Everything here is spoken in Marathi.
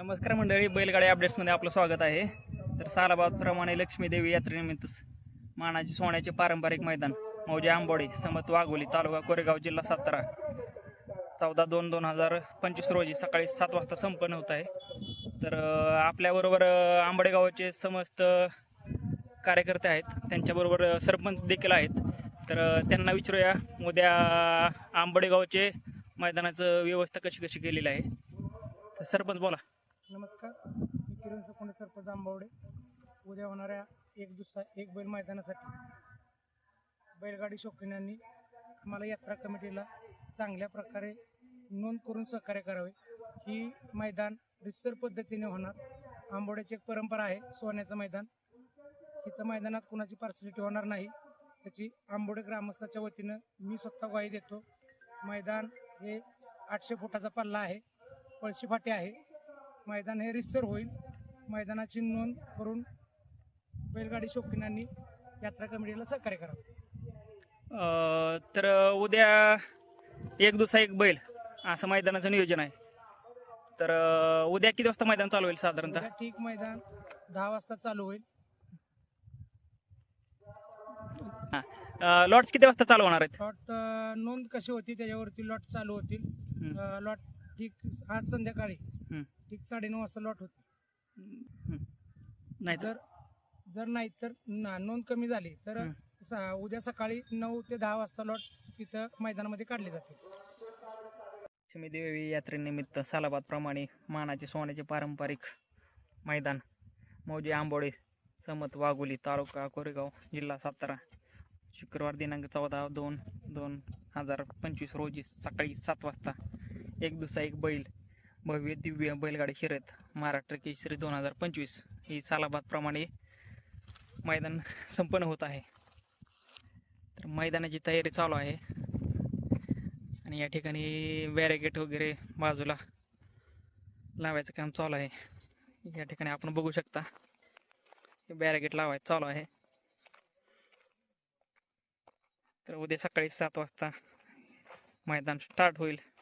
नमस्कार मंडळी बैलगाडी अपडेट्समध्ये आपलं स्वागत आहे. तर सालाबादप्रमाणे लक्ष्मीदेवी यात्रेनिमित्त मानाचे सोन्याचे पारंपरिक मैदान मौजे आंबोडी समत वाघोली तालुका कोरेगाव जिल्हा सातारा. चौदा दोन दोन हजार पंचवीस रोजी सकाळी सात वाजता संपन्न होत आहे. तर आपल्याबरोबर आंबडेगावचे आंबोडे गावाचे समस्त कार्यकर्ते आहेत. त्यांच्याबरोबर सरपंच देखील आहेत. तर त्यांना विचारूया उद्या आंबोडे गावचे मैदानाचं व्यवस्था कशी कशी केलेली आहे? तर सरपंच बोला. नमस्कार. मी किरण सकोंडे सरपंच आंबावडे. उद्या होणाऱ्या एक दुसरा एक बैल मैदानासाठी बैलगाडी शौकीनांनी मला यात्रा कमिटीला चांगल्या प्रकारे नोंद करून सहकार्य करावे. ही मैदान रिसर पद्धतीने होणार. आंबोड्याची एक परंपरा आहे सोन्याचं मैदान. इथं मैदानात कुणाची पार्सलिटी होणार नाही त्याची आंबोडे ग्रामस्थाच्या वतीनं मी स्वतः ग्वाही देतो. मैदान हे आठशे फुटाचा पल्ला आहे पळशी फाटी आहे. मैदान हे रिसर होईल. मैदानाची नोंद करून बैलगाडी शौकीनांनी यात्रा कमिटीला सहकार्य करावे तर उद्या एक दुसरा एक बैल असं मैदानाचं नियोजन आहे. तर उद्या किती वाजता मैदान चालू होईल साधारणतः? ठीक मैदान दहा वाजता चालू होईल. लॉट्स किती वाजता चालू होणार आहेत? लॉट नोंद कशी होती त्याच्यावरती लॉट चालू होतील. लॉट ठीक आज संध्याकाळी. ठीक साडेनऊ वाजता लॉट होती. नाही तर? जर जर नाही तर ना- नोंद कमी झाली तर. स- उद्या सकाळी नऊ ते दहा वाजता लॉट तिथं मैदानामध्ये काढले जाते. लक्ष्मी देवी यात्रेनिमित्त सालाबाद प्रमाणे मानाचे सोन्याचे पारंपरिक मैदान. मौजे आंबोडे समत वाघोली तालुका कोरेगाव जिल्हा सातारा. शुक्रवार दिनांक चौदा दोन दोन हजार पंचवीस रोजी सकाळी सात वाजता एक दुसरा एक बैल भव्य दिव्य बैलगाडी शर्यत महाराष्ट्र केसरी दोन हजार पंचवीस ही सालाबादप्रमाणे मैदान संपन्न होत आहे. तर मैदानाची तयारी चालू आहे. आणि या ठिकाणी बॅरेगेट वगैरे बाजूला लावायचं काम चालू आहे. या ठिकाणी आपण बघू शकता बॅरेगेट लावायचं चालू आहे. तर उद्या सकाळी सात वाजता मैदान स्टार्ट होईल.